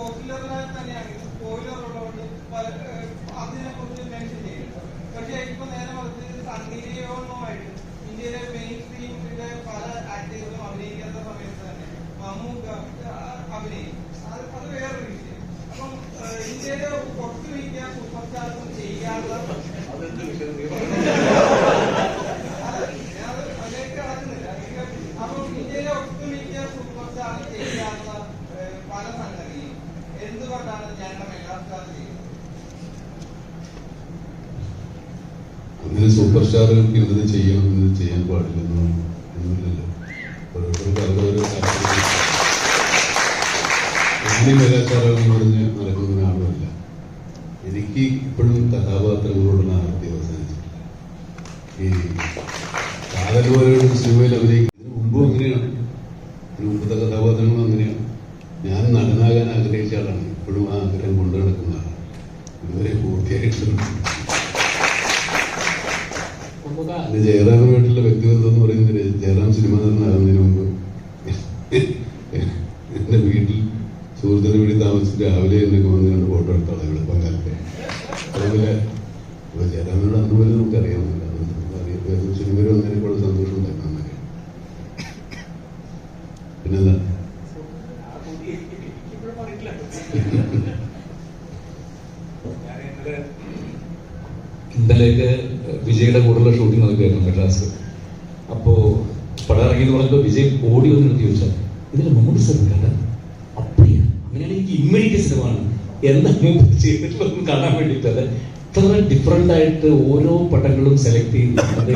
ഓക്സിലറിനെ തന്നെയാണ്. ഇത് ബോയിലർ ഉള്ളതുകൊണ്ട് അതിനെ കുറിച്ച് ഇതിന് സൂപ്പർ സ്റ്റാറുകൾക്ക് ഇന്നത് ചെയ്യണം ഇത് ചെയ്യാൻ പാടില്ലെന്നോ ഒന്നുമില്ലല്ലോ. ഓരോരുത്തർക്ക് പറഞ്ഞ് നടക്കുന്ന ഒരാളുമല്ല. എനിക്ക് ഇപ്പോഴും കഥാപാത്രങ്ങളോടുള്ള ആർത്തി അവസാനിച്ചിട്ടില്ല. ഈ സിനിമയിൽ അഭിനയിക്കും മുമ്പും അങ്ങനെയാണ്. മുമ്പത്തെ കഥാപാത്രങ്ങളും അങ്ങനെയാണ്. ഞാൻ നടനാകാൻ ആഗ്രഹിച്ച ആളാണ്. ഇപ്പോഴും ആ ആഗ്രഹം കൊണ്ടു നടക്കുന്നതാണ്. ഇതുവരെ പൂർത്തിയായിട്ടുണ്ട് പിന്നെ ജയറാമുമായിട്ടുള്ള വ്യക്തിബന്ധം എന്ന് പറയുന്നത് ജയറാം സിനിമ നടന്നതിന് മുമ്പ് എന്റെ വീട്ടിൽ സുഹൃത്തിന്റെ വീട്ടിൽ താമസിച്ച് രാവിലെ എന്നൊക്കെ വന്ന് രണ്ട് ഫോട്ടോ എടുത്തോളാം ഇവിടെ പങ്കാലത്തെ അതുപോലെ അപ്പോൾ ജയറാമിനോട് അന്ന് പോലെ നമുക്ക് അറിയാവുന്നില്ല സിനിമയിൽ വന്നതിനെ വന്നതിനേക്കുള്ള സന്തോഷം ഉണ്ടായിരുന്നു അന്നൊക്കെ. പിന്നെന്താ? ഇന്നലെയൊക്കെ വിജയുടെ കൂടെയുള്ള ഷൂട്ടിംഗ് നടക്കുകയായിരുന്നു മെഡ്രാസ് അപ്പോ പടം ഇറങ്ങിയെന്ന് പറഞ്ഞപ്പോൾ വിജയ് ഓടി വന്ന് നിർത്തി ചോദിച്ചാൽ ഇതിൽ മമ്മൂട്ടി സാർ കണ്ട? അപ്പടിയാ. അങ്ങനെയാണെങ്കിൽ എനിക്ക് ഇമ്മീഡിയറ്റ് സിനിമയാണ് എന്താ കാണാൻ വേണ്ടിയിട്ട് അത് ഇത്ര ഡിഫറെന്റ് ആയിട്ട് ഓരോ പടങ്ങളും സെലക്ട് ചെയ്യുന്നത്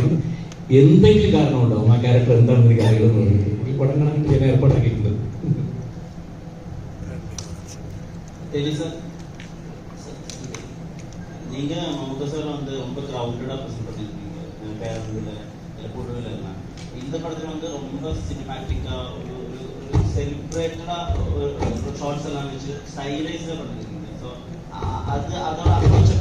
എന്തെങ്കിലും കാരണം ഉണ്ടാവും ആ ക്യാരക്ടർ എന്താണെന്ന് എനിക്ക് അറിയണമെന്ന് പറഞ്ഞിട്ട് ഈ പടം കാണാൻ ഞാൻ ഏർപ്പാടാക്കിയിട്ടുണ്ട്. தெரியும் சார் நீங்க மமதா சார் வந்து ரொம்ப கிரவுண்டடா ப்ரெசென்ட் பண்ணிருக்கீங்க. பேரண்ட்ல இல்ல பொருள் எல்லாம் இந்த படத்துல வந்து ரொம்ப சினிமேட்டிக்கா ஒரு ஒரு ஒரு செலிப்ரேட்டடா ஒரு ஷார்ட்ஸ் எல்லாம் வச்சு ஸ்டைலைஸா பண்ணிருக்கீங்க. ஸோ அது அதோட அப்ரோச்